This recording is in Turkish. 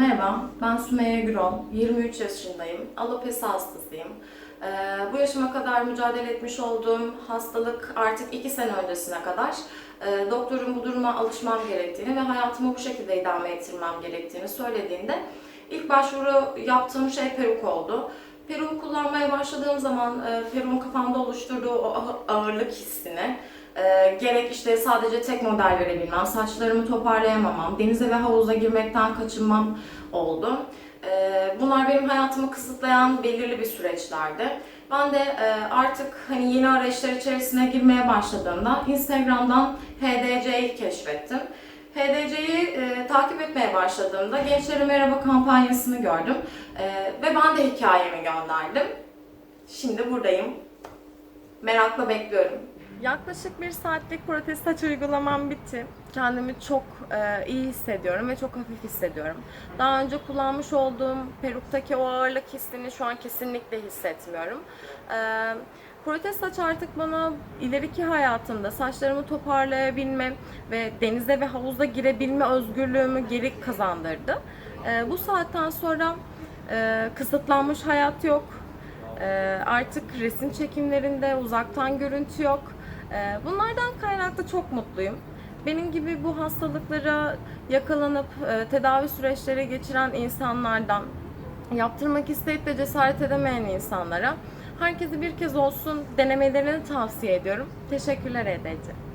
Merhaba, ben Sümeyye Gürol, 23 yaşındayım, alopesi hastasıyım. Ee, bu yaşıma kadar mücadele etmiş olduğum hastalık artık 2 sene öncesine kadar e, doktorun bu duruma alışmam gerektiğini ve hayatımı bu şekilde idame ettirmem gerektiğini söylediğinde ilk başvuru yaptığım şey peruk oldu. Peruğu kullanmaya başladığım zaman e, peruğun kafamda oluşturduğu o ağ- ağırlık hissini, e, gerek işte sadece tek model verebilmem, saçlarımı toparlayamamam, denize ve havuza girmekten kaçınmam oldu. E, bunlar benim hayatımı kısıtlayan belirli bir süreçlerdi. Ben de e, artık hani yeni arayışlar içerisine girmeye başladığımda Instagram'dan HDC'yi keşfettim. HDC'yi e, takip etmeye başladığımda Gençlere Merhaba kampanyasını gördüm E, ve ben de hikayemi gönderdim. Şimdi buradayım. Merakla bekliyorum. Yaklaşık bir saatlik protez saç uygulamam bitti. Kendimi çok e, iyi hissediyorum ve çok hafif hissediyorum. Daha önce kullanmış olduğum peruktaki o ağırlık hissini şu an kesinlikle hissetmiyorum. E, protez saç artık bana ileriki hayatımda saçlarımı toparlayabilme ve denize ve havuza girebilme özgürlüğümü geri kazandırdı. E, bu saatten sonra e, kısıtlanmış hayat yok. Ee, artık resim çekimlerinde uzaktan görüntü yok. Ee, bunlardan kaynaklı çok mutluyum. Benim gibi bu hastalıklara yakalanıp e, tedavi süreçleri geçiren insanlardan, yaptırmak isteyip de cesaret edemeyen insanlara herkesi bir kez olsun denemelerini tavsiye ediyorum. Teşekkürler EDC.